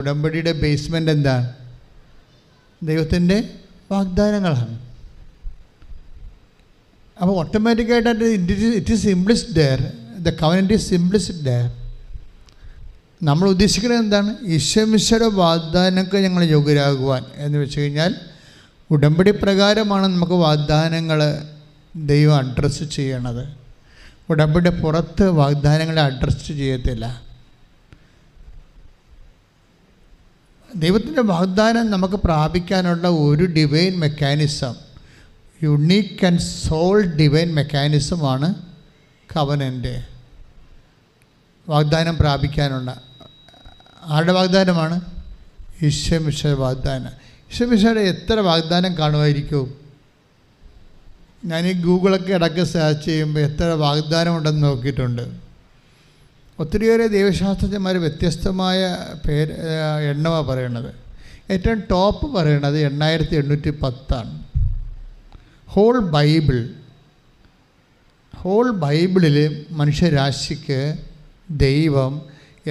ഉടമ്പടിയുടെ ബേസ്മെന്റ് എന്താ? ദൈവത്തിന്റെ വാഗ്ദാനങ്ങളാണ്. അപ്പോൾ ഓട്ടോമാറ്റിക്കായിട്ട് it is simplest there the covenant is simplest there നമ്മൾ ഉദ്ദേശിക്കുന്നത് എന്താണ്? ഈശ്വമിശ്വര വാഗ്ദാനങ്ങൾക്ക് ഞങ്ങൾ യോഗ്യരാകുവാൻ എന്ന് വെച്ച് കഴിഞ്ഞാൽ ഉടമ്പടി പ്രകാരമാണ് നമുക്ക് വാഗ്ദാനങ്ങൾ ദൈവം അഡ്രസ്സ് ചെയ്യണത്. ഉടമ്പടി പുറത്ത് വാഗ്ദാനങ്ങളെ അഡ്രസ്സ് ചെയ്യത്തില്ല. ദൈവത്തിന്റെ വാഗ്ദാനം നമുക്ക് പ്രാപിക്കാനുള്ള ഒരു divine mechanism unique and sole divine മെക്കാനിസമാണ് കവനന്റെ വാഗ്ദാനം പ്രാപിക്കാനുള്ള. ആരുടെ വാഗ്ദാനമാണ്? ഈശ്വമിഷ വാഗ്ദാനം. ഈശ്വമിഷയുടെ എത്ര വാഗ്ദാനം കാണുമായിരിക്കും? ഞാൻ ഈ ഗൂഗിളൊക്കെ ഇടയ്ക്ക് സെർച്ച് ചെയ്യുമ്പോൾ എത്ര വാഗ്ദാനം ഉണ്ടെന്ന് നോക്കിയിട്ടുണ്ട്. ഒത്തിരിയേറെ ദൈവശാസ്ത്രജ്ഞന്മാർ വ്യത്യസ്തമായ പേര് എണ്ണമാണ് പറയണത്. ഏറ്റവും ടോപ്പ് പറയണത് എണ്ണായിരത്തി എണ്ണൂറ്റി പത്താണ് ഹോൾ ബൈബിൾ ഹോൾ ബൈബിളിൽ മനുഷ്യരാശിക്ക് ദൈവം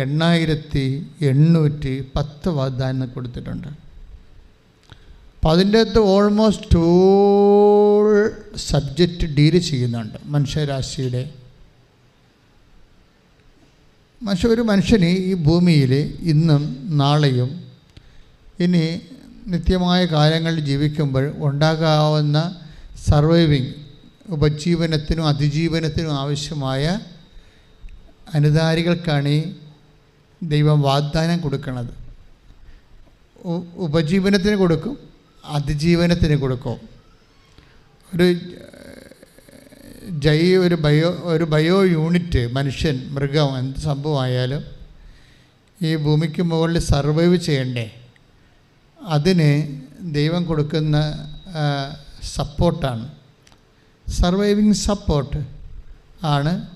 എണ്ണായിരത്തി എണ്ണൂറ്റി പത്ത് വാഗ്ദാനം കൊടുത്തിട്ടുണ്ട്. അപ്പോൾ അതിന്റെ അകത്ത് ഓൾമോസ്റ്റ് ഓൾ സബ്ജക്റ്റ് ഡീൽ ചെയ്യുന്നുണ്ട് മനുഷ്യരാശിയുടെ മനുഷ്യ ഒരു മനുഷ്യന് ഈ ഭൂമിയിൽ ഇന്നും നാളെയും ഇനി നിത്യമായ കാലങ്ങളിൽ ജീവിക്കുമ്പോൾ ഉണ്ടാകാവുന്ന സർവൈവിങ് ഉപജീവനത്തിനും അതിജീവനത്തിനും ആവശ്യമായ അനുധാരികൾക്കാണ് ഈ ദൈവം വാഗ്ദാനം കൊടുക്കുന്നത് ഉപജീവനത്തിന് കൊടുക്കും അതിജീവനത്തിന് കൊടുക്കും. ഒരു ജൈ ഒരു ബയോ ഒരു ബയോ യൂണിറ്റ് മനുഷ്യൻ മൃഗം എന്ത് സംഭവമായാലും ഈ ഭൂമിക്ക് മുകളിൽ സർവൈവ് ചെയ്യണ്ടേ? അതിന് ദൈവം കൊടുക്കുന്ന സപ്പോർട്ടാണ്. സർവൈവിങ് സപ്പോർട്ട് ആണ്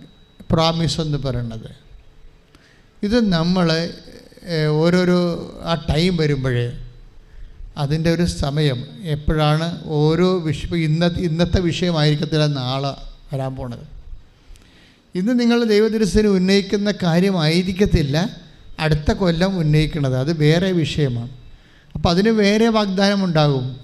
പ്രോമിസ് എന്ന് പറയുന്നത്. ഇത് നമ്മൾ ഓരോരോ ആ ടൈം വരുമ്പോൾ അതിന്റെ ഒരു സമയം എപ്പോഴാണ് ഓരോ വിഷ ഇന്ന ഇന്നത്തെ വിഷയമായിരിക്കത്തില്ല നാളെ വരാൻ പോണത്. ഇന്ന് നിങ്ങൾ ദൈവദൃശ്യന് ഉന്നയിക്കുന്ന കാര്യമായിരിക്കത്തില്ല. അടുത്ത കൊല്ലം ഉന്നയിക്കുന്നത് അത് വേറെ വിഷയമാണ്. അപ്പോൾ അതിന് വേറെ വാഗ്ദാനം ഉണ്ടാകും.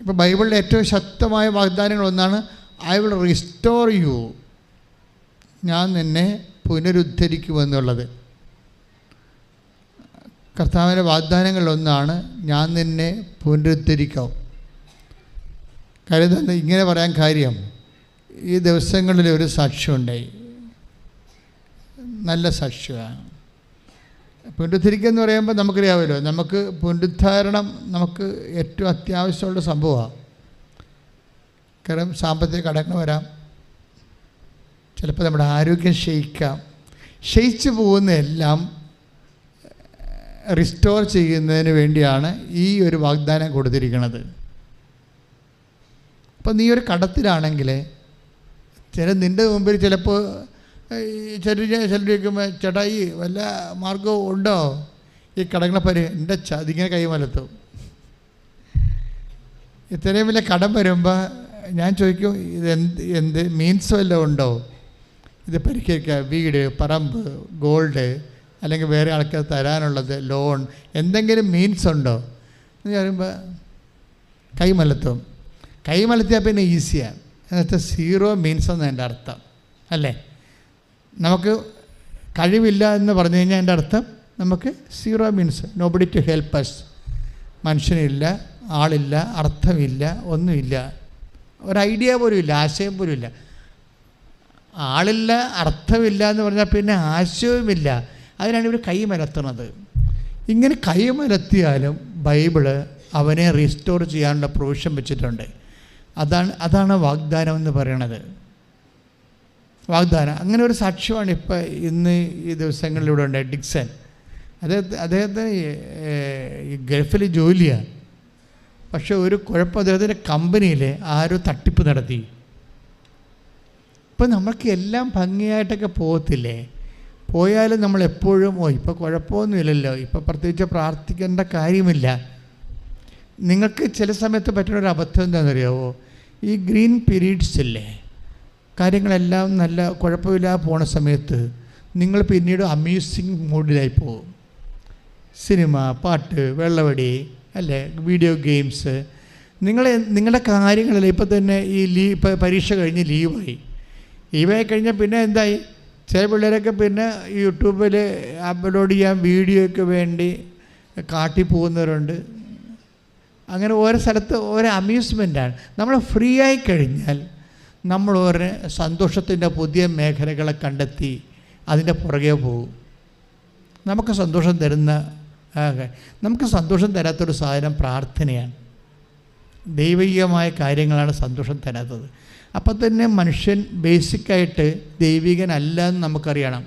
ഇപ്പോൾ ബൈബിളിലെ ഏറ്റവും ശക്തമായ വാഗ്ദാനങ്ങളൊന്നാണ് ഐ വിൽ റിസ്റ്റോർ യു ഞാൻ നിന്നെ പുനരുദ്ധരിക്കുമെന്നുള്ളത്. കർത്താവിന്റെ വാഗ്ദാനങ്ങളിലൊന്നാണ് ഞാൻ നിന്നെ പുനരുദ്ധരിക്കാം. കാര്യം ഇങ്ങനെ പറയാൻ കാര്യം ഈ ദിവസങ്ങളിൽ ഒരു സാക്ഷ്യമുണ്ടായി. നല്ല സാക്ഷ്യമാണ്. പുനരുദ്ധരിക്കുക എന്ന് പറയുമ്പോൾ നമുക്കറിയാമല്ലോ നമുക്ക് പുനരുദ്ധാരണം നമുക്ക് ഏറ്റവും അത്യാവശ്യമുള്ള സംഭവമാണ്. കാരണം സാമ്പത്തിക കടങ്ങൾ വരാം ചിലപ്പോൾ നമ്മുടെ ആരോഗ്യം ക്ഷയിക്കാം. ക്ഷയിച്ചു പോകുന്നതെല്ലാം റിസ്റ്റോർ ചെയ്യുന്നതിന് വേണ്ടിയാണ് ഈ ഒരു വാഗ്ദാനം കൊടുത്തിരിക്കുന്നത്. അപ്പം നീ ഒരു കടത്തിലാണെങ്കിൽ ചില നിന്റെ മുമ്പിൽ ചിലപ്പോൾ ചിലർ ചിലരിക്കുമ്പോൾ ചേട്ടാ ഈ വല്ല മാർഗവും ഉണ്ടോ? ഈ കടങ്ങളെ പരി എന്റെ ചതിങ്ങനെ കൈമലത്തും ഇത്രയും വലിയ കടം വരുമ്പോൾ ഞാൻ ചോദിക്കും ഇത് എന്ത് എന്ത് മീൻസ് വല്ലതും ഉണ്ടോ? ഇത് പരിഹരിക്കുക വീട് പറമ്പ് ഗോൾഡ് അല്ലെങ്കിൽ വേറെ ആൾക്കാർ തരാനുള്ളത് ലോൺ എന്തെങ്കിലും മീൻസ് ഉണ്ടോ? എന്ന് പറയുമ്പോൾ കൈമലത്തും കൈമലത്തിയാൽ പിന്നെ ഈസിയാണ് എന്നുവെച്ചാൽ സീറോ മീൻസ് എന്ന് എന്റെ അർത്ഥം. അല്ലേ? നമുക്ക് കഴിവില്ല എന്ന് പറഞ്ഞു കഴിഞ്ഞാൽ എന്റെ അർത്ഥം നമുക്ക് zero means nobody to help us മനുഷ്യനില്ല ആളില്ല അർത്ഥമില്ല ഒന്നുമില്ല. ഒരു ഐഡിയ പോലും ഇല്ല ആശയം പോലും ഇല്ല. ആളില്ല അർത്ഥമില്ല എന്ന് പറഞ്ഞാൽ പിന്നെ ആശയവുമില്ല. അതിനാണ് ഇവർ കൈമലത്തുന്നത് ഇങ്ങനെ കൈമലത്തിയാലും ബൈബിൾ അവനെ റീസ്റ്റോർ ചെയ്യാനുള്ള പ്രൊവിഷൻ വെച്ചിട്ടുണ്ട്. അതാണ് അതാണ് വാഗ്ദാനം എന്ന് പറയണത്. വാഗ്ദാനം. അങ്ങനെ ഒരു സാക്ഷ്യമാണ് ഇപ്പോൾ ഇന്ന് ഈ ദിവസങ്ങളിലൂടെ ഉണ്ട് ഡിക്സൺ. അദ്ദേഹത്തെ അദ്ദേഹത്തിന് ഗൾഫിൽ ജോലിയാണ് പക്ഷെ ഒരു കുഴപ്പം അദ്ദേഹത്തിന്റെ കമ്പനിയിൽ ആരോ തട്ടിപ്പ് നടത്തി. ഇപ്പം നമുക്ക് എല്ലാം ഭംഗിയായിട്ടൊക്കെ പോകത്തില്ലേ? പോയാലും നമ്മൾ എപ്പോഴും ഓ ഇപ്പോൾ കുഴപ്പമൊന്നുമില്ലല്ലോ. ഇപ്പോൾ പ്രത്യേകിച്ച് പ്രാർത്ഥിക്കേണ്ട കാര്യമില്ല. നിങ്ങൾക്ക് ചില സമയത്ത് പറ്റുന്ന ഒരു അബദ്ധം എന്താണെന്നറിയാവോ? ഈ ഗ്രീൻ പീരീഡ്സ് ഇല്ലേ? കാര്യങ്ങളെല്ലാം നല്ല കുഴപ്പമില്ലാതെ പോണ സമയത്ത് നിങ്ങൾ പിന്നീട് അമ്യൂസിങ് മൂഡിലായി പോകും. സിനിമ പാട്ട് വെള്ളവടി അല്ലേ വീഡിയോ ഗെയിംസ്. നിങ്ങളെ നിങ്ങളുടെ കാര്യങ്ങളിൽ ഇപ്പോൾ തന്നെ ഈ ലീവ് പരീക്ഷ കഴിഞ്ഞ് ലീവായി. ലീവായി കഴിഞ്ഞാൽ പിന്നെ എന്തായി? ചില പിള്ളേരൊക്കെ പിന്നെ യൂട്യൂബിൽ അപ്ലോഡ് ചെയ്യാൻ വീഡിയോയ്ക്ക് വേണ്ടി കാട്ടി പോകുന്നവരുണ്ട്. അങ്ങനെ ഓരോ സ്ഥലത്ത് ഓരോ അമ്യൂസ്മെന്റാണ് നമ്മൾ ഫ്രീ ആയി കഴിഞ്ഞാൽ നമ്മൾ ഓരോ സന്തോഷത്തിന്റെ പുതിയ മേഖലകളെ കണ്ടെത്തി അതിന്റെ പുറകെ പോകും. നമുക്ക് സന്തോഷം തരുന്ന നമുക്ക് സന്തോഷം തരാത്തൊരു സാധനം പ്രാർത്ഥനയാണ്. ദൈവികമായ കാര്യങ്ങളാണ് സന്തോഷം തരാത്തത്. അപ്പം തന്നെ മനുഷ്യൻ ബേസിക്കായിട്ട് ദൈവികനല്ല എന്ന് നമുക്കറിയണം.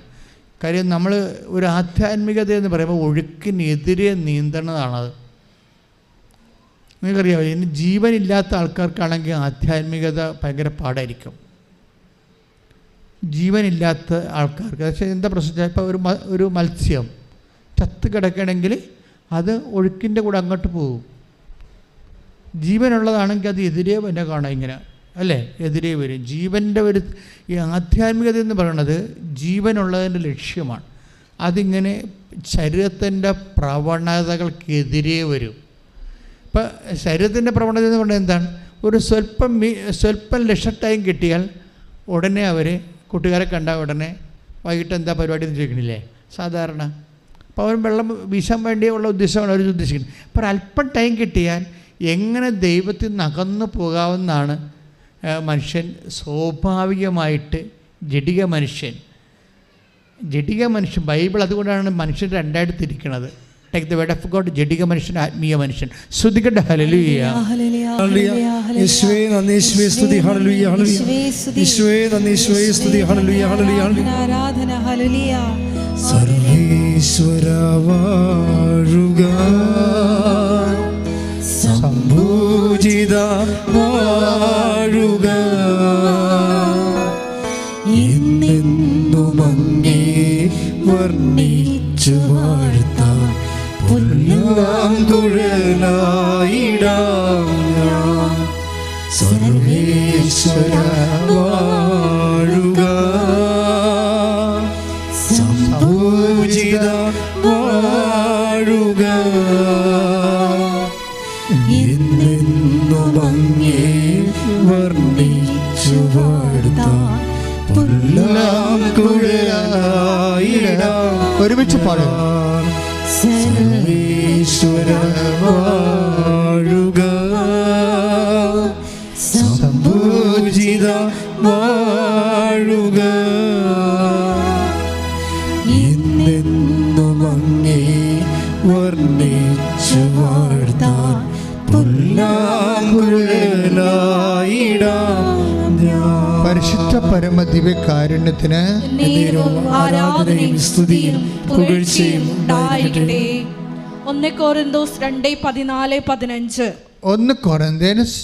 കാര്യം നമ്മൾ ഒരു ആധ്യാത്മികത എന്ന് പറയുമ്പോൾ ഒഴുക്കിനെതിരെ നീന്തണതാണത് നിങ്ങൾക്കറിയാമോ ഇനി ജീവനില്ലാത്ത ആൾക്കാർക്കാണെങ്കിൽ ആധ്യാത്മികത ഭയങ്കര പാടായിരിക്കും. ജീവനില്ലാത്ത ആൾക്കാർക്ക് പക്ഷേ എന്താ പ്രശ്നം ഇപ്പോൾ ഒരു ഒരു മത്സ്യം ചത്ത് കിടക്കണമെങ്കിൽ അത് ഒഴുക്കിന്റെ കൂടെ അങ്ങോട്ട് പോകും. ജീവനുള്ളതാണെങ്കിൽ അത് എതിരെ തന്നെ കാണാം ഇങ്ങനെ അല്ലേ? എതിരെ വരും. ജീവന്റെ ഒരു ഈ ആധ്യാത്മികത എന്ന് പറയുന്നത് ജീവനുള്ളതിന്റെ ലക്ഷ്യമാണ്. അതിങ്ങനെ ശരീരത്തിന്റെ പ്രവണതകൾക്കെതിരെ വരും. ഇപ്പം ശരീരത്തിന്റെ പ്രവണത എന്ന് പറഞ്ഞാൽ എന്താണ്? ഒരു സ്വല്പം മീ സ്വല്പം ലക്ഷം ടൈം കിട്ടിയാൽ ഉടനെ അവർ കൂട്ടുകാരെ കണ്ട ഉടനെ വൈകിട്ട് എന്താ പരിപാടി എന്ന് ചോദിക്കണില്ലേ? സാധാരണ. അപ്പോൾ അവർ വെള്ളം വീശാൻ വേണ്ടിയുള്ള ഉദ്ദേശമാണ് അവർ ഉദ്ദേശിക്കുന്നത്. അപ്പോൾ അല്പം ടൈം കിട്ടിയാൽ എങ്ങനെ ദൈവത്തിൽ നിന്ന് അകന്നു പോകാവുന്നതാണ് മനുഷ്യൻ? സ്വാഭാവികമായിട്ട് ജഡിക മനുഷ്യൻ. ജഡിക മനുഷ്യൻ. ബൈബിൾ അതുകൊണ്ടാണ് മനുഷ്യൻ രണ്ടായിട്ട് തിരിക്കുന്നത് take the word of God ജഡിക മനുഷ്യൻ ആത്മീയ മനുഷ്യൻ. ശ്രുതികട്ടെ ഹലലുയ. യേശുവേ നന്ദി യേശുവേ സ്തുതി ഹല്ലേലൂയ ഹല്ലേലൂയ. യേശുവേ നന്ദി യേശുവേ സ്തുതി ഹല്ലേലൂയ ഹല്ലേലൂയ ഹല്ലേലൂയ. ആരാധന ഹല്ലേലൂയ. സർവേശ്വര വാഴുക സംഭൂജിത വാഴുക എന്നെന്നും അങ്ങേ വർണിച്ചു വാഴ്ത്താൻ പുല്ലാം കുഴലായിടാം ഞാൻ സർവേശ്വര വാഴുക. സംഭൂജിത വാഴുക. എന്നെന്നും അങ്ങേ വർണിച്ചു വാഴ്ത്താൻ പുല്ലാം കുഴലായിടാം ഒരുമിച്ച് പാടുക. വാഴുക സംഭൂജിത വാഴുക എന്നെന്നും അങ്ങേ വർണിച്ചു വാഴ്ത്താൻ പരിശുദ്ധ പരമ ദിവ്യകാരുണ്യത്തിന് എന്നേരവും ആരാധനയും സ്തുതിയും പുകഴ്ചയും ഉണ്ടായിരിക്കട്ടെ. ഒന്ന് കോറിന്തോസ് രണ്ട് പതിനാല് പതിനഞ്ച്. ഒന്ന് കൊറന്തേനസ്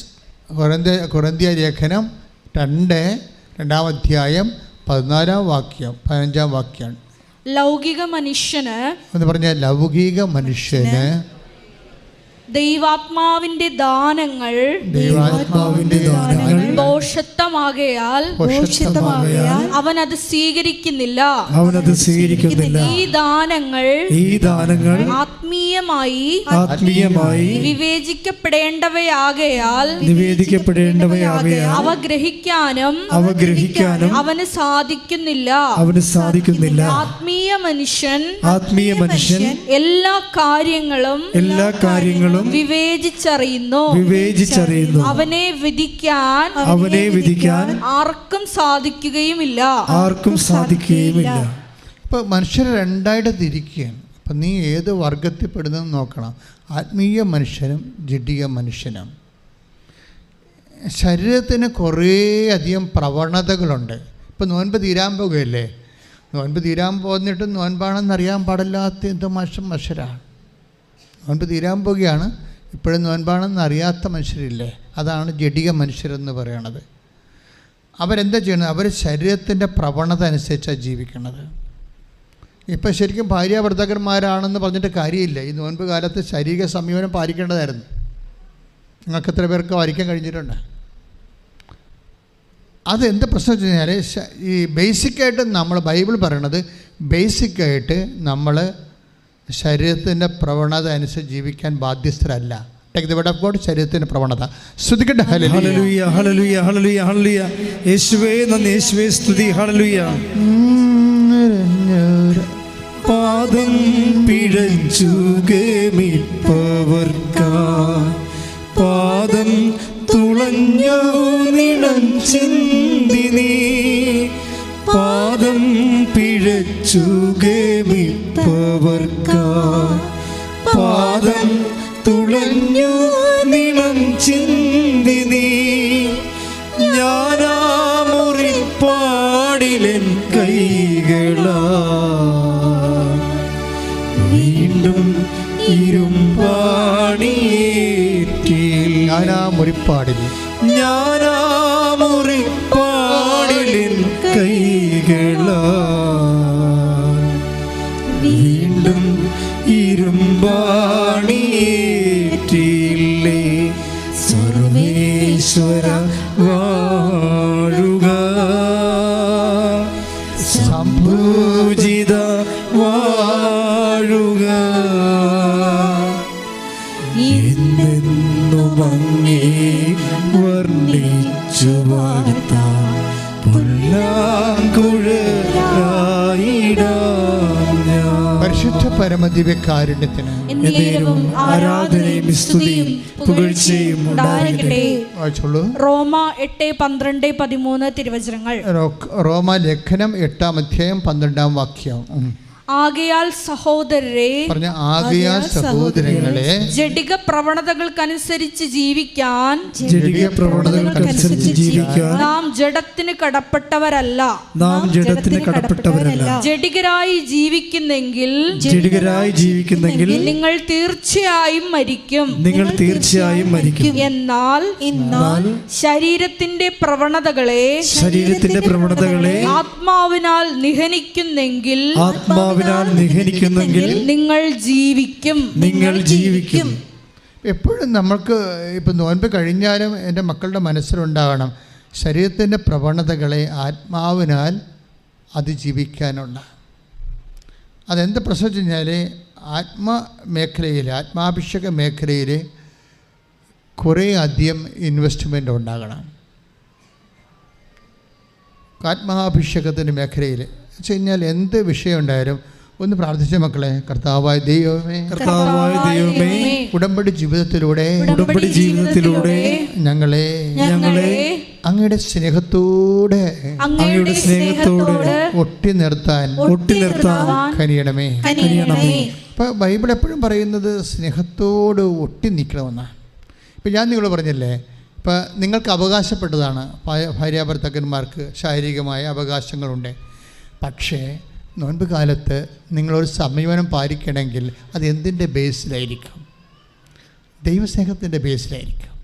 കൊറന്ത കൊറന്തിയ ലേഖനം രണ്ട് രണ്ടാം അധ്യായം പതിനാലാം വാക്യം പതിനഞ്ചാം വാക്യമാണ് ലൗകിക മനുഷ്യന് എന്ന് പറഞ്ഞ ലൗകിക മനുഷ്യന് ദൈവാത്മാവിന്റെ ദാനങ്ങൾ ദൈവാത്മാവിന്റെ ദാനങ്ങൾ ദോഷത്വമാകയാൽ അവൻ അത് സ്വീകരിക്കുന്നില്ല. അവൻ അത് സ്വീകരിക്കുന്നില്ല. ഈ ദാനങ്ങൾ ഈ ദാനങ്ങൾ ആത്മീയമായി ആത്മീയമായി വിവേചിക്കപ്പെടേണ്ടവയാകയാൽ വിവേചിക്കപ്പെടേണ്ടവയാകയാൽ അവ ഗ്രഹിക്കാനും അവ ഗ്രഹിക്കാനും അവന് സാധിക്കുന്നില്ല. അവന് സാധിക്കുന്നില്ല. ആത്മീയ മനുഷ്യൻ ആത്മീയ മനുഷ്യൻ എല്ലാ കാര്യങ്ങളും എല്ലാ കാര്യങ്ങളും വിവേചിച്ചറിയുന്നു. വിവേചിച്ചറിയുന്നു. അവനെ വിധിക്കാൻ അവനെ വിധിക്കാൻ ആർക്കും സാധിക്കുകയുമില്ല. ആർക്കും സാധിക്കുകയുമില്ല. ഇപ്പൊ മനുഷ്യരെ രണ്ടായിട്ട് തിരിക്കുകയാണ്. അപ്പം നീ ഏത് വർഗത്തിൽ പെടുന്നതെന്ന് നോക്കണം. ആത്മീയ മനുഷ്യനും ജഡിക മനുഷ്യനും. ശരീരത്തിന് കുറേ അധികം പ്രവണതകളുണ്ട്. ഇപ്പം നോൻപ് തീരാൻ പോകുകയല്ലേ? നോൻപ് തീരാൻ പോന്നിട്ട് നോൻപാണെന്ന് അറിയാൻ പാടില്ലാത്ത എന്ത് മനുഷ്യൻ മനുഷ്യരാണ്. നോൻപ് തീരാൻ പോകുകയാണ്. ഇപ്പോഴും നോൻപാണെന്ന് അറിയാത്ത മനുഷ്യരില്ലേ? അതാണ് ജഡിക മനുഷ്യരെന്ന് പറയണത്. അവരെന്താ ചെയ്യുന്നത് അവർ ശരീരത്തിന്റെ പ്രവണത അനുസരിച്ചാണ് ജീവിക്കുന്നത് ഇപ്പം ശരിക്കും ഭാര്യ ഭർത്താക്കന്മാരാണെന്ന് പറഞ്ഞിട്ട് കാര്യമില്ല. ഈ നോൻപ് കാലത്ത് ശാരീരിക സംയമനം പാലിക്കേണ്ടതായിരുന്നു. നിങ്ങൾക്ക് എത്ര പേർക്ക് പാലിക്കാൻ കഴിഞ്ഞിട്ടുണ്ട്? അത് എന്ത് പ്രശ്നം വെച്ച് കഴിഞ്ഞാൽ ഈ ബേസിക്കായിട്ട് നമ്മൾ ബൈബിൾ പറയണത് ബേസിക്കായിട്ട് നമ്മൾ ശരീരത്തിന്റെ പ്രവണത അനുസരിച്ച് ജീവിക്കാൻ ബാധ്യസ്ഥരല്ല. Take the word of God ശരീരത്തിന്റെ പ്രവണത. ശ്രുതിക്കട്ടെ. ഹല്ലേലൂയ ഹല്ലേലൂയ ഹല്ലേലൂയ ഹല്ലേലൂയ യേശുവേ നന്ദി. യേശുവേ സ്തുതി. പാദം പിഴച്ചു ഗമിപ്പവർക്കാ. പാദം തുളഞ്ഞു നിണം പാദം പിഴച്ചു ഗമിപ്പവർക്കാ. പാദം തുളഞ്ഞു നിളം ചിന്തി നീ. ഞാനാ മുറിപ്പാടിലൻ കൈകളാ. വീണ്ടും ഇരുമ്പാണിയേറ്റിൽ ഞാനാ മുറിപ്പാടിൽ. ഞാനാ കൈകളാ വീണ്ടും ഇരുമ്പാണിയേറ്റില്ലേ സർവേശ്വര വാഴുക. സംഭൂജിത വാഴുക. എന്നെന്നും അങ്ങേ വർണിച്ചു വാർത്ത പുല്ലാങ്കുഴലായിടാം പരമദിവ്യകാരുണ്യത്തിന് ആരാധനയും സ്തുതിയും പുകഴ്ചയും ഉണ്ടായിരിക്കട്ടെ റോമ എട്ട് പന്ത്രണ്ട് പതിമൂന്ന് തിരുവചനങ്ങൾ. റോമ ലേഖനം എട്ടാം അധ്യായം പന്ത്രണ്ടാം വാക്യം. ആകയാൽ സഹോദരരെ പറഞ്ഞ ആകയാൽ സഹോദരങ്ങളെ ജഡിക പ്രവണതകൾക്കനുസരിച്ച് ജീവിക്കാൻ ജടിക പ്രവണതകൾക്കനുസരിച്ച് ജീവിക്കാൻ നാം ജഡത്തിന് കടപ്പെട്ടവരല്ല. നാം ജഡത്തിന് കടപ്പെട്ടവരല്ല. ജഡികരായി ജീവിക്കുന്നെങ്കിൽ ജഡികരായി ജീവിക്കുന്നെങ്കിൽ നിങ്ങൾ തീർച്ചയായും മരിക്കും. നിങ്ങൾ തീർച്ചയായും മരിക്കും. എന്നാൽ എന്നാൽ ശരീരത്തിന്റെ പ്രവണതകളെ ശരീരത്തിന്റെ പ്രവണതകളെ ആത്മാവിനാൽ നിഹനിക്കുന്നെങ്കിൽ ആത്മാവിനാൽ നിഹനിക്കുന്നെങ്കിൽ നിങ്ങൾ ജീവിക്കും. നിങ്ങൾ ജീവിക്കും. എപ്പോഴും നമ്മൾക്ക് ഇപ്പം നോൻപ് കഴിഞ്ഞാലും എന്റെ മക്കളുടെ മനസ്സിലുണ്ടാകണം ശരീരത്തിന്റെ പ്രവണതകളെ ആത്മാവിനാൽ അതിജീവിക്കാനുള്ള. അതെന്ത് പ്രശ്നം വെച്ച് കഴിഞ്ഞാൽ ആത്മമേഖലയിൽ ആത്മാഭിഷേക മേഖലയിൽ കുറേ അധികം ഇൻവെസ്റ്റ്മെന്റ് ഉണ്ടാകണം. ആത്മാഭിഷേകത്തിന്റെ മേഖലയിൽ വെച്ച് കഴിഞ്ഞാൽ എന്ത് വിഷയം ഉണ്ടായാലും ഒന്ന് പ്രാർത്ഥിച്ച മക്കളെ. കർത്താവായ ദൈവമേ. കർത്താവായ ദൈവമേ. ഉടമ്പടി ജീവിതത്തിലൂടെ ഉടമ്പടി ജീവിതത്തിലൂടെ ഞങ്ങളെ ഞങ്ങളെ അങ്ങയുടെ സ്നേഹത്തോടെ അങ്ങയുടെ സ്നേഹത്തോടെ ഒട്ടി നിർത്താൻ ഒട്ടി നിർത്താൻ കനിയണമേ. കനിയണമേ. ഇപ്പൊ ബൈബിൾ എപ്പോഴും പറയുന്നത് സ്നേഹത്തോട് ഒട്ടി നിൽക്കണമെന്നാണ് ഇപ്പം ഞാൻ നിങ്ങൾ പറഞ്ഞല്ലേ ഇപ്പം നിങ്ങൾക്ക് അവകാശപ്പെട്ടതാണ് ഭാര്യ- ഭാര്യാഭർത്താക്കന്മാർക്ക് ശാരീരികമായ അവകാശങ്ങളുണ്ട്. പക്ഷേ നോൻപ് കാലത്ത് നിങ്ങളൊരു സംയമനം പാലിക്കണമെങ്കിൽ അത് എന്തിന്റെ ബേസിലായിരിക്കും? ദൈവസ്നേഹത്തിന്റെ ബേസിലായിരിക്കും.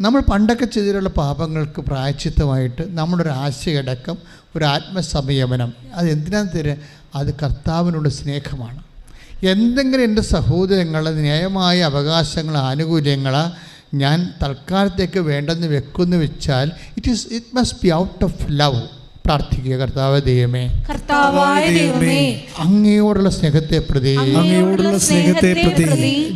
നമ്മൾ പണ്ടൊക്കെ ചെയ്തിട്ടുള്ള പാപങ്ങൾക്ക് പ്രായച്ചിത്തമായിട്ട് നമ്മുടെ ഒരു ആശയടക്കം ഒരു ആത്മസംയമനം അത് എന്തിനാന്ന് തരുക അത് കർത്താവിനുള്ള സ്നേഹമാണ്. എന്തെങ്കിലും എന്റെ സഹോദരങ്ങളെ ന്യായമായ അവകാശങ്ങൾ ആനുകൂല്യങ്ങൾ ഞാൻ തൽക്കാലത്തേക്ക് വേണ്ടെന്ന് വെക്കുമെന്ന് വെച്ചാൽ it is it must be out of love പ്രാർത്ഥിക്കുക. കർത്താവ് ദൈവമേ കർത്താവായ ദൈവമേ അങ്ങയോടുള്ള സ്നേഹത്തെ പ്രതി അങ്ങയോടുള്ള സ്നേഹത്തെ പ്രതി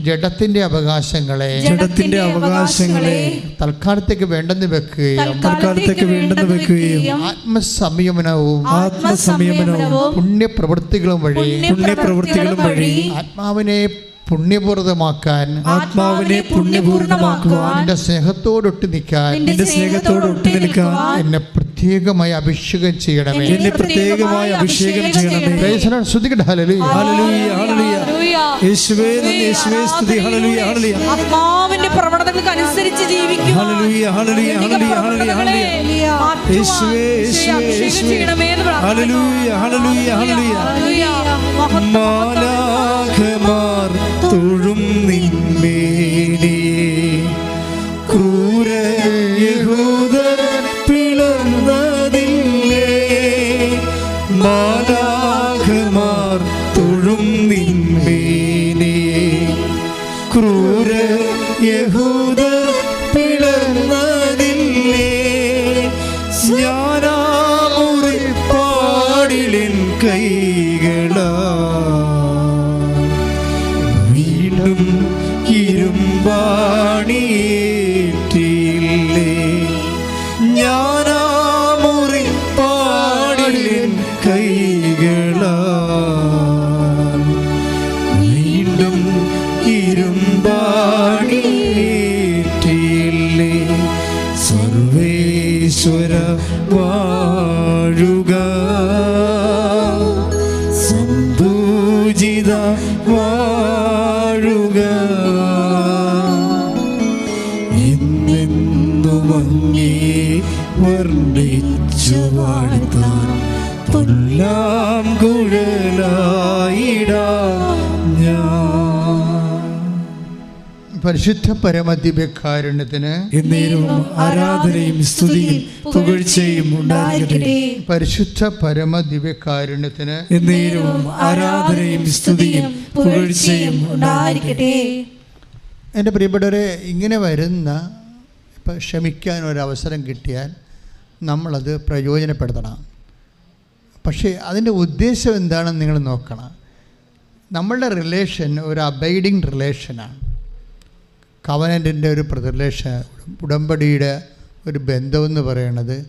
ജഡത്തിന്റെ അവകാശങ്ങളെ ജഡത്തിന്റെ അവകാശങ്ങളെ തൽക്കാലത്തേക്ക് വേണ്ടെന്ന് വെക്കുകയും തൽക്കാലത്തേക്ക് വേണ്ടെന്ന് വെക്കുകയും ആത്മസംയമനവും ആത്മസംയമനവും പുണ്യപ്രവൃത്തികളും വഴി പുണ്യപ്രവൃത്തികളും വഴി ആത്മാവിനെ പുണ്യപൂർവമാക്കാൻ ആത്മാവിനെ പുണ്യപൂർണമാക്കുവാൻ നിന്റെ സ്നേഹത്തോടൊട്ട് നിൽക്കാൻ നിന്റെ സ്നേഹത്തോടൊട്ട് നിൽക്കാൻ എന്നെ പ്രത്യേകമായി അഭിഷേകം ചെയ്യണമേ എന്നെ പ്രത്യേകമായി അഭിഷേകം ചെയ്യണമേ. ശ്രുതിക്കട്ടെ ഹല്ലേലൂയ. ഹല്ലേലൂയ ഹല്ലേലൂയ ആത്മാവിന്റെ പ്രവണതകൾക്ക് അനുസരിച്ച് ജീവിക്കുക തൊഴും നിന്മേനിയെ ക്രൂര യഹൂദർ പിളർന്നതില്ലേ? മാലാഖമാർ പരിശുദ്ധ പരമദിവ്യകാരുണ്യത്തിന് എന്നേരവും ആരാധനയും സ്തുതിയും പുകഴ്ചയും ഉണ്ടായിരിക്കട്ടെ. പരിശുദ്ധ പരമദിവ്യകാരുണ്യത്തിന് എന്നേരവും ആരാധനയും സ്തുതിയും പുകഴ്ചയും ഉണ്ടായിരിക്കട്ടെ. എന്റെ പ്രിയപ്പെട്ടവരെ ഇങ്ങനെ വരുന്ന ഇപ്പം ക്ഷമിക്കാൻ ഒരവസരം കിട്ടിയാൽ നമ്മളത് പ്രയോജനപ്പെടുത്തണം. പക്ഷേ അതിന്റെ ഉദ്ദേശം എന്താണെന്ന് നിങ്ങൾ നോക്കണം. നമ്മളുടെ റിലേഷൻ ഒരു അബൈഡിങ് റിലേഷനാണ് കവനന്റിന്റെ ഒരു പ്രതിലേഷ ഉടമ്പടിയുടെ ഒരു ബന്ധമെന്ന് പറയുന്നത്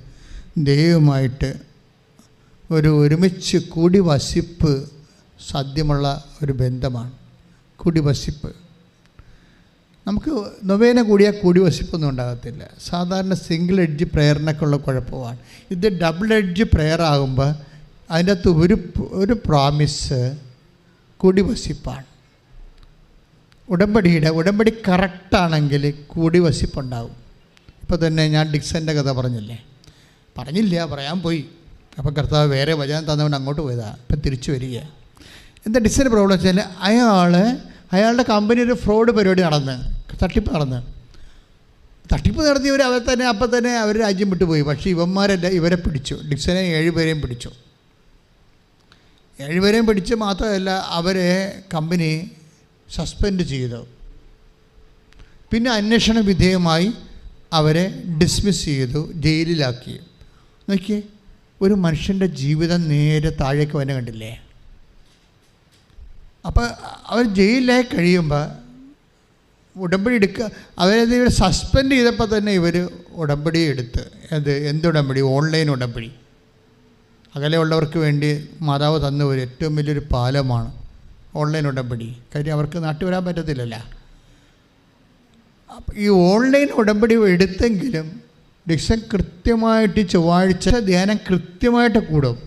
ദൈവമായിട്ട് ഒരു ഒരുമിച്ച് കൂടി വസിപ്പ് സാധ്യമുള്ള ഒരു ബന്ധമാണ്. കൂടി വസിപ്പ്. നമുക്ക് നൊവേന കൂടിയാൽ കൂടി വസിപ്പൊന്നും ഉണ്ടാകത്തില്ല. സാധാരണ സിംഗിൾ എഡ്ജ് പ്രയറിനൊക്കെ ഉള്ള കുഴപ്പമാണ്. ഇത് ഡബിൾ എഡ്ജ് പ്രയർ ആകുമ്പോൾ അതിന്റെ അകത്ത് ഒരു ഒരു പ്രോമിസ് കൂടി വസിപ്പാണ്. ഉടമ്പടിയുടെ ഉടമ്പടി കറക്റ്റാണെങ്കിൽ കൂടി വസിപ്പുണ്ടാവും. ഇപ്പോൾ തന്നെ ഞാൻ ഡിക്സന്റെ കഥ പറഞ്ഞില്ലേ? പറഞ്ഞില്ല പറയാൻ പോയി. അപ്പോൾ കർത്താവ് വേറെ വചനം തന്നവൻ അങ്ങോട്ട് പോയതാ. ഇപ്പം തിരിച്ചു വരിക എന്താ ഡിക്സന്റെ പ്രോബ്ലം വെച്ചാൽ അയാൾ അയാളുടെ കമ്പനി ഒരു ഫ്രോഡ് പരിപാടി നടന്ന് തട്ടിപ്പ് നടന്ന്. തട്ടിപ്പ് നടത്തിയവർ അവർ തന്നെ അപ്പം തന്നെ അവർ രാജ്യം വിട്ടുപോയി പക്ഷേ ഇവന്മാരെല്ലാം ഇവരെ പിടിച്ചു. ഡിക്സനെ ഏഴുപേരെയും പിടിച്ചു. ഏഴുപേരെയും പിടിച്ച് മാത്രമല്ല അവരെ കമ്പനി സസ്പെൻഡ് ചെയ്തു. പിന്നെ അന്വേഷണ വിധേയമായി അവരെ ഡിസ്മിസ് ചെയ്തു ജയിലിലാക്കി. നോക്കിയേ ഒരു മനുഷ്യന്റെ ജീവിതം നേരെ താഴേക്ക് വന്നെ കണ്ടില്ലേ? അപ്പോൾ അവർ ജയിലിലായി കഴിയുമ്പോൾ ഉടമ്പടി എടുക്കുക അവരത് ഇവർ സസ്പെൻഡ് ചെയ്തപ്പോൾ തന്നെ ഇവർ ഉടമ്പടി എടുത്ത്. അത് എന്ത് ഉടമ്പടി? ഓൺലൈൻ ഉടമ്പടി. അകലെയുള്ളവർക്ക് വേണ്ടി മാതാവ് തന്ന ഒരു ഏറ്റവും വലിയൊരു പാലമാണ്. ഓൺലൈൻ ഉടമ്പടി. കാര്യം അവർക്ക് നാട്ടിൽ വരാൻ പറ്റത്തില്ലല്ലോ. ഈ ഓൺലൈൻ ഉടമ്പടി എടുത്തെങ്കിലും ഡിക്ഷൻ കൃത്യമായിട്ട് ചൊവ്വാഴ്ച ധ്യാനം കൃത്യമായിട്ട് കൂടും.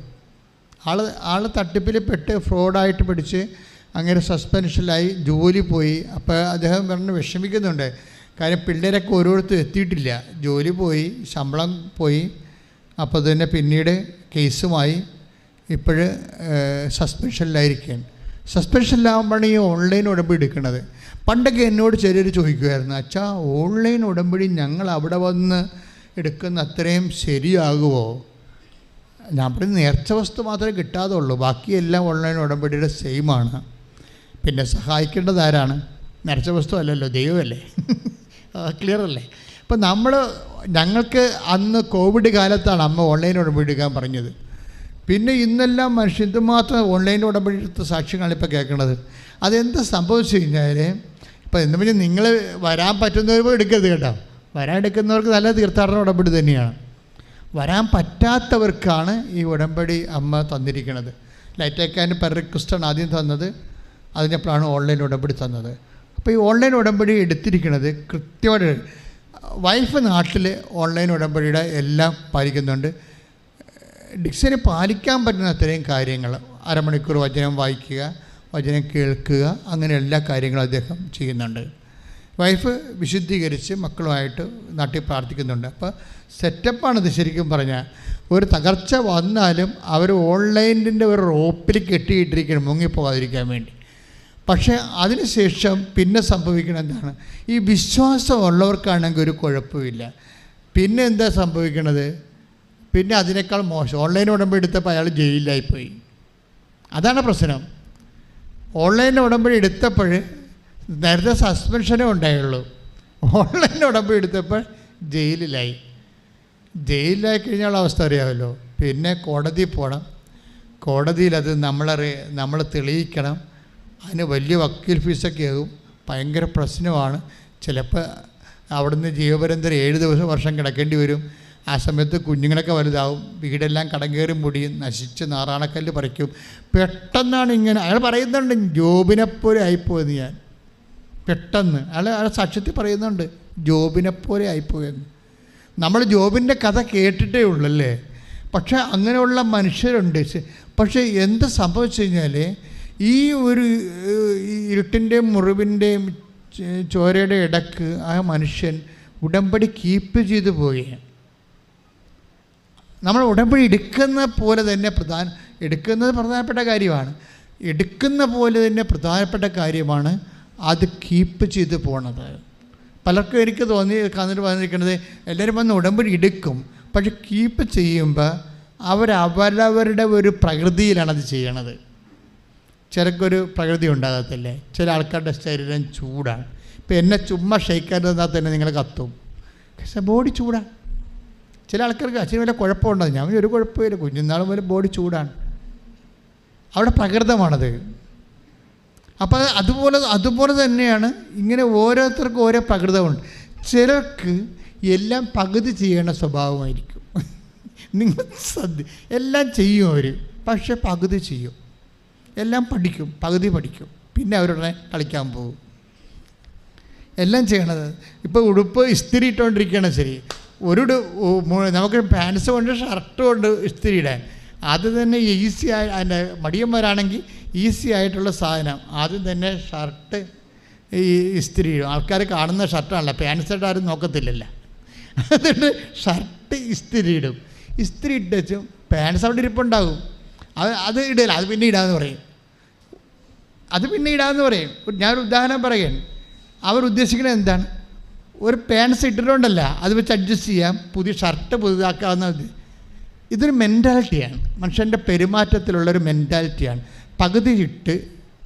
ആൾ ആൾ തട്ടിപ്പിൽ പെട്ട് ഫ്രോഡായിട്ട് പിടിച്ച് അങ്ങനെ സസ്പെൻഷനിലായി ജോലി പോയി. അപ്പോൾ അദ്ദേഹം പറഞ്ഞ് വിഷമിക്കുന്നുണ്ട്. കാര്യം പിള്ളേരൊക്കെ ഓരോരുത്തരും എത്തിയിട്ടില്ല. ജോലി പോയി ശമ്പളം പോയി. അപ്പോൾ തന്നെ പിന്നീട് കേസുമായി ഇപ്പോഴ് സസ്പെൻഷനിലായിരിക്കുകയാണ് സസ്പെൻഷനിലാകുമ്പോഴാണ് ഈ ഓൺലൈൻ ഉടമ്പടി എടുക്കുന്നത് പണ്ടൊക്കെ എന്നോട് ചിലർ ചോദിക്കുമായിരുന്നു അച്ഛാ ഓൺലൈൻ ഉടമ്പടി ഞങ്ങൾ അവിടെ വന്ന് എടുക്കുന്ന അത്രയും ശരിയാകുമോ ഞാൻ പറയും നേർച്ച വസ്തു മാത്രമേ കിട്ടാതുള്ളൂ ബാക്കിയെല്ലാം ഓൺലൈൻ ഉടമ്പടിയുടെ സെയിമാണ് പിന്നെ സഹായിക്കേണ്ടത് ആരാണ്? നേർച്ച വസ്തു അല്ലല്ലോ ദൈവമല്ലേ? ക്ലിയർ അല്ലേ? അപ്പം നമ്മൾ ഞങ്ങൾക്ക് അന്ന് കോവിഡ് കാലത്താണ് അമ്മ ഓൺലൈൻ ഉടമ്പടി എടുക്കാൻ പറഞ്ഞത്. പിന്നെ ഇന്നെല്ലാം മനുഷ്യൻ ഇതുമാത്രം ഓൺലൈൻ ഉടമ്പടി എടുത്ത സാക്ഷ്യങ്ങളാണ് ഇപ്പോൾ കേൾക്കുന്നത് അതെന്താ സംഭവിച്ചു കഴിഞ്ഞാൽ ഇപ്പോൾ എന്ന് പറഞ്ഞാൽ നിങ്ങൾ വരാൻ പറ്റുന്നവർ എടുക്കരുത് കേട്ടോ. വരാൻ എടുക്കുന്നവർക്ക് നല്ല തീർത്ഥാടന ഉടമ്പടി തന്നെയാണ്. വരാൻ പറ്റാത്തവർക്കാണ് ഈ ഉടമ്പടി അമ്മ തന്നിരിക്കുന്നത് ലൈറ്റേക്കാൻ പെർ റിക്വസ്റ്റാണ് ആദ്യം തന്നത്. അതിനപ്പോഴാണ് ഓൺലൈൻ ഉടമ്പടി തന്നത്. അപ്പോൾ ഈ ഓൺലൈൻ ഉടമ്പടി എടുത്തിരിക്കുന്നത് കൃത്യമായിട്ട് വൈഫ് നാട്ടിൽ ഓൺലൈൻ ഉടമ്പടിയുടെ എല്ലാം പാലിക്കുന്നുണ്ട്. ഡിക്സന് പാലിക്കാൻ പറ്റുന്ന അത്രയും കാര്യങ്ങൾ. അരമണിക്കൂർ വചനം വായിക്കുക വചനം കേൾക്കുക അങ്ങനെ എല്ലാ കാര്യങ്ങളും അദ്ദേഹം ചെയ്യുന്നുണ്ട്. വൈഫ് വിശുദ്ധീകരിച്ച് മക്കളുമായിട്ട് നാട്ടിൽ പ്രാർത്ഥിക്കുന്നുണ്ട്. അപ്പോൾ സെറ്റപ്പാണിത് ശരിക്കും പറഞ്ഞാൽ. ഒരു തകർച്ച വന്നാലും അവർ ഓൺലൈനിന്റെ ഒരു റോപ്പിൽ കെട്ടിയിട്ടിരിക്കണം മുങ്ങിപ്പോകാതിരിക്കാൻ വേണ്ടി. പക്ഷേ അതിനുശേഷം പിന്നെ സംഭവിക്കണം എന്താണ്? ഈ വിശ്വാസമുള്ളവർക്കാണെങ്കിൽ ഒരു കുഴപ്പമില്ല. പിന്നെ എന്താ സംഭവിക്കണത് പിന്നെ അതിനേക്കാൾ മോശം. ഓൺലൈൻ ഉടമ്പടി എടുത്തപ്പോൾ അയാൾ ജയിലിലായിപ്പോയി. അതാണ് പ്രശ്നം. ഓൺലൈൻ ഉടമ്പടി എടുത്തപ്പോൾ നേരത്തെ സസ്പെൻഷനേ ഉണ്ടായുള്ളൂ. ഓൺലൈൻ ഉടമ്പടി എടുത്തപ്പോൾ ജയിലിലായി. ജയിലിലായി കഴിഞ്ഞാൽ അവസ്ഥ അറിയാമല്ലോ. പിന്നെ കോടതി പോകണം കോടതിയിൽ അത് നമ്മളറി നമ്മൾ തെളിയിക്കണം. അതിന് വലിയ വക്കീൽ ഫീസൊക്കെ ആകും ഭയങ്കര പ്രശ്നമാണ്. ചിലപ്പോൾ അവിടുന്ന് ജീവപര്യന്തരം ഏഴ് ദിവസം വർഷം കിടക്കേണ്ടി വരും. ആ സമയത്ത് കുഞ്ഞുങ്ങളൊക്കെ വലുതാവും വീടെല്ലാം കടം കയറി മുടിയും നശിച്ച് നാറാണക്കല്ല് പറിക്കും. പെട്ടെന്നാണ് ഇങ്ങനെ അയാൾ പറയുന്നുണ്ട് ജോബിനെപ്പോലെ ആയിപ്പോയെന്ന് ഞാൻ. പെട്ടെന്ന്. അയാൾ അയാൾ സാക്ഷ്യത്തിൽ പറയുന്നുണ്ട് ജോബിനെപ്പോലെ ആയിപ്പോയെന്ന് നമ്മൾ ജോബിന്റെ കഥ കേട്ടിട്ടേ ഉള്ളല്ലേ? പക്ഷേ അങ്ങനെയുള്ള മനുഷ്യരുണ്ട്. പക്ഷേ എന്ത് സംഭവിച്ചു കഴിഞ്ഞാൽ ഈ ഒരു ഇരുട്ടിന്റെയും മുറിവിന്റെയും ചോരയുടെ ഇടയ്ക്ക് ആ മനുഷ്യൻ ഉടമ്പടി കീപ്പ് ചെയ്തു പോവുകയാണ്. നമ്മൾ ഉടമ്പടി എടുക്കുന്ന പോലെ തന്നെ പ്രധാന എടുക്കുന്നത് പ്രധാനപ്പെട്ട കാര്യമാണ്. എടുക്കുന്ന പോലെ തന്നെ പ്രധാനപ്പെട്ട കാര്യമാണ് അത് കീപ്പ് ചെയ്ത് പോണത്. പലർക്കും എനിക്ക് തോന്നി കന്നിട്ട് പറഞ്ഞിരിക്കുന്നത് എല്ലാവരും വന്ന് ഉടമ്പടി എടുക്കും. പക്ഷെ കീപ്പ് ചെയ്യുമ്പോൾ അവരവരവരുടെ ഒരു പ്രകൃതിയിലാണ് അത് ചെയ്യണത്. ചിലക്കൊരു പ്രകൃതി ഉണ്ടാകത്തില്ലേ? ചില ആൾക്കാരുടെ ശരീരം ചൂടാണ്. ഇപ്പം എന്നെ ചുമ്മാ ഷെയ്ക്കാൻ തന്നാൽ തന്നെ നിങ്ങൾ കത്തും. പക്ഷേ ബോഡി ചൂടാണ് ചില ആൾക്കാർക്ക് അച്ഛന് വല്ല കുഴപ്പമുണ്ടോ? ഞാൻ ഒരു കുഴപ്പമില്ല. കുഞ്ഞുനാൾ മുതൽ ബോഡി ചൂടാണ്. അവിടെ പ്രകൃതമാണത്. അപ്പോൾ അതുപോലെ അതുപോലെ തന്നെയാണ് ഇങ്ങനെ ഓരോരുത്തർക്കും ഓരോ പ്രകൃതമുണ്ട്. ചിലർക്ക് എല്ലാം പകുതി ചെയ്യേണ്ട സ്വഭാവമായിരിക്കും. നിങ്ങൾ സദ്യ എല്ലാം ചെയ്യും അവർ പക്ഷെ പകുതി ചെയ്യും. എല്ലാം പഠിക്കും. പകുതി പഠിക്കും. പിന്നെ അവരുടെ കളിക്കാൻ പോകും. എല്ലാം ചെയ്യണത്. ഇപ്പോൾ ഉടുപ്പ് ഇസ്തിരി ഇട്ടുകൊണ്ടിരിക്കുകയാണ് ശരി. ഒരു നമുക്ക് പാൻസ് കൊണ്ട് ഷർട്ട് കൊണ്ട് ഇസ്തിരി ഇടാൻ അത് തന്നെ ഈസി ആയി അതിന്റെ മടിയന്മാരാണെങ്കിൽ ഈസി ആയിട്ടുള്ള സാധനം. ആദ്യം തന്നെ ഷർട്ട് ഈ ഇസ്തിരി ആൾക്കാർ കാണുന്ന ഷർട്ടാണല്ലോ പാൻസ് ഇട്ട് ആരും നോക്കത്തില്ലല്ലോ. അതുകൊണ്ട് ഷർട്ട് ഇസ്തിരി ഇടും ഇസ്തിരി ഇട്ടും പാൻസ് അവിടെ ഇരിപ്പുണ്ടാകും. അത് അത് ഇടില്ല അത് പിന്നെ ഇടാമെന്ന് പറയും. അത് പിന്നെ ഇടാമെന്ന് പറയും. ഞാനൊരു ഉദാഹരണം പറയുകയാണ് അവർ ഉദ്ദേശിക്കുന്നത് എന്താണ്? ഒരു പാൻസ് ഇട്ടിട്ടുണ്ടല്ല. അത് വെച്ച് അഡ്ജസ്റ്റ് ചെയ്യാം. പുതിയ ഷർട്ട് പുതുതാക്കാവുന്നത് ഇതൊരു മെന്റാലിറ്റിയാണ് മനുഷ്യന്റെ പെരുമാറ്റത്തിലുള്ളൊരു മെന്റാലിറ്റിയാണ് പകുതി ഇട്ട്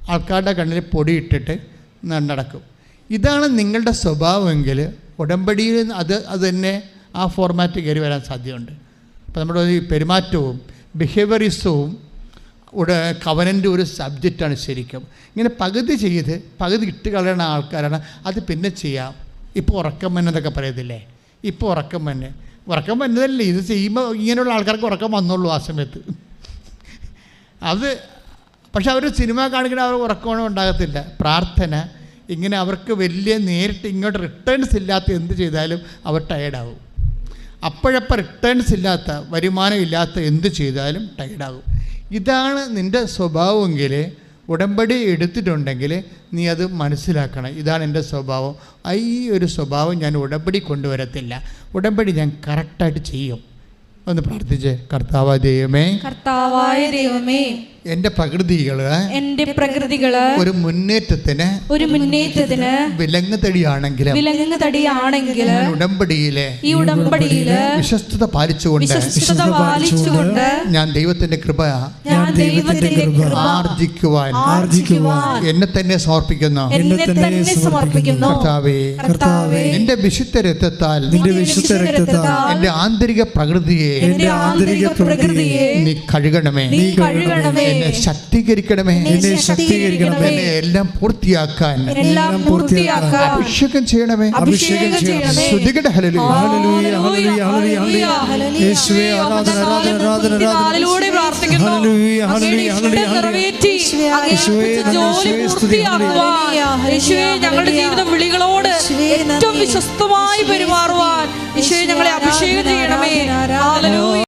ആൾക്കാരുടെ കണ്ണിൽ പൊടി ഇട്ടിട്ട് നടക്കും. ഇതാണ് നിങ്ങളുടെ സ്വഭാവമെങ്കിൽ ഉടമ്പടിയിൽ അത് അത് തന്നെ ആ ഫോർമാറ്റ് കയറി വരാൻ സാധ്യതയുണ്ട്. അപ്പോൾ നമ്മുടെ ഈ പെരുമാറ്റവും ബിഹേവിയറിസവും ഉട കവനന്റെ ഒരു സബ്ജക്റ്റാണ് ശരിക്കും. ഇങ്ങനെ പകുതി ചെയ്ത് പകുതി ഇട്ട് കളയുന്ന ആൾക്കാരാണ്. അത് പിന്നെ ചെയ്യാം. ഇപ്പോൾ ഉറക്കം വന്നതൊക്കെ പറയത്തില്ലേ? ഇപ്പോൾ ഉറക്കം വന്നെ. ഉറക്കം വന്നതല്ലേ? ഇത് ചെയ്യുമ്പോൾ ഇങ്ങനെയുള്ള ആൾക്കാർക്ക് ഉറക്കം വന്നുള്ളൂ ആ സമയത്ത്. അത് പക്ഷെ അവർ സിനിമ കാണിക്കണ അവർ ഉറക്കമൊന്നും ഉണ്ടാകത്തില്ല. പ്രാർത്ഥന ഇങ്ങനെ അവർക്ക് വലിയ നേരിട്ട് ഇങ്ങോട്ട് റിട്ടേൺസ് ഇല്ലാത്ത എന്ത് ചെയ്താലും അവർ ടയേർഡാകും അപ്പോഴപ്പോൾ റിട്ടേൺസ് ഇല്ലാത്ത വരുമാനം ഇല്ലാത്ത എന്ത് ചെയ്താലും ടയർഡാകും ഇതാണ് നിന്റെ സ്വഭാവമെങ്കിൽ ഉടമ്പടി എടുത്തിട്ടുണ്ടെങ്കിൽ നീ അത് മനസ്സിലാക്കണം. ഇതാണ് എന്റെ സ്വഭാവം. ഈ ഒരു സ്വഭാവം ഞാൻ ഉടമ്പടി കൊണ്ടുവരത്തില്ല. ഉടമ്പടി ഞാൻ കറക്റ്റായിട്ട് ചെയ്യും. ഒന്ന് പ്രാർത്ഥിച്ച്. കർത്താവ ദൈവമേ. കർത്താവായ ദൈവമേ എന്റെ പ്രകൃതികൾ എന്റെ പ്രകൃതികൾ ഒരു മുന്നേറ്റത്തിന് ഒരു മുന്നേറ്റത്തിന് വിലങ്ങ് തടിയാണെങ്കിൽ വിലങ്ങ് തടിയാണെങ്കിൽ ഉടമ്പടിയിലെ ഈ ഉടമ്പടിയിൽ വിശ്വസ്തത പാലിച്ചുകൊണ്ട് വിശ്വസ്തത പാലിച്ചുകൊണ്ട് ഞാൻ ദൈവത്തിന്റെ കൃപ ഞാൻ ദൈവത്തിന്റെ കൃപ ആർജിക്കുവാൻ ആർജിക്കുവാൻ എന്നെ തന്നെ സമർപ്പിക്കുന്നു. എന്നെ തന്നെ സമർപ്പിക്കുന്നു. കർത്താവേ കർത്താവേ നിന്റെ വിശുദ്ധ രക്തത്താൽ നിന്റെ വിശുദ്ധ രക്തത്താൽ എന്റെ ആന്തരിക പ്രകൃതിയെ എന്റെ ആന്തരിക പ്രകൃതിയെ നീ കഴുകണമേ. നീ കഴുകണമേ. എന്നെ ശക്തീകരിക്കണമേ എന്നെ ശക്തീകരിക്കണമേ എന്നെ എല്ലാം പൂർത്തിയാക്കാൻ എല്ലാം പൂർത്തിയാക്കാൻ അഭിഷേകം ചെയ്യണമേ അഭിഷേകം ചെയ്യണമേ യേശുവേ ആരാധന ആരാധന ആരാധന പ്രാർത്ഥിക്കുന്നു യേശുവേ ഞങ്ങളുടെ ജീവിതം വിളികളോട് ഏറ്റവും വിശ്വസ്തമായി പെരുമാറുവാൻ യേശുവേ ഞങ്ങളെ അഭിഷേകം ചെയ്യണമേ ഹല്ലേലൂയ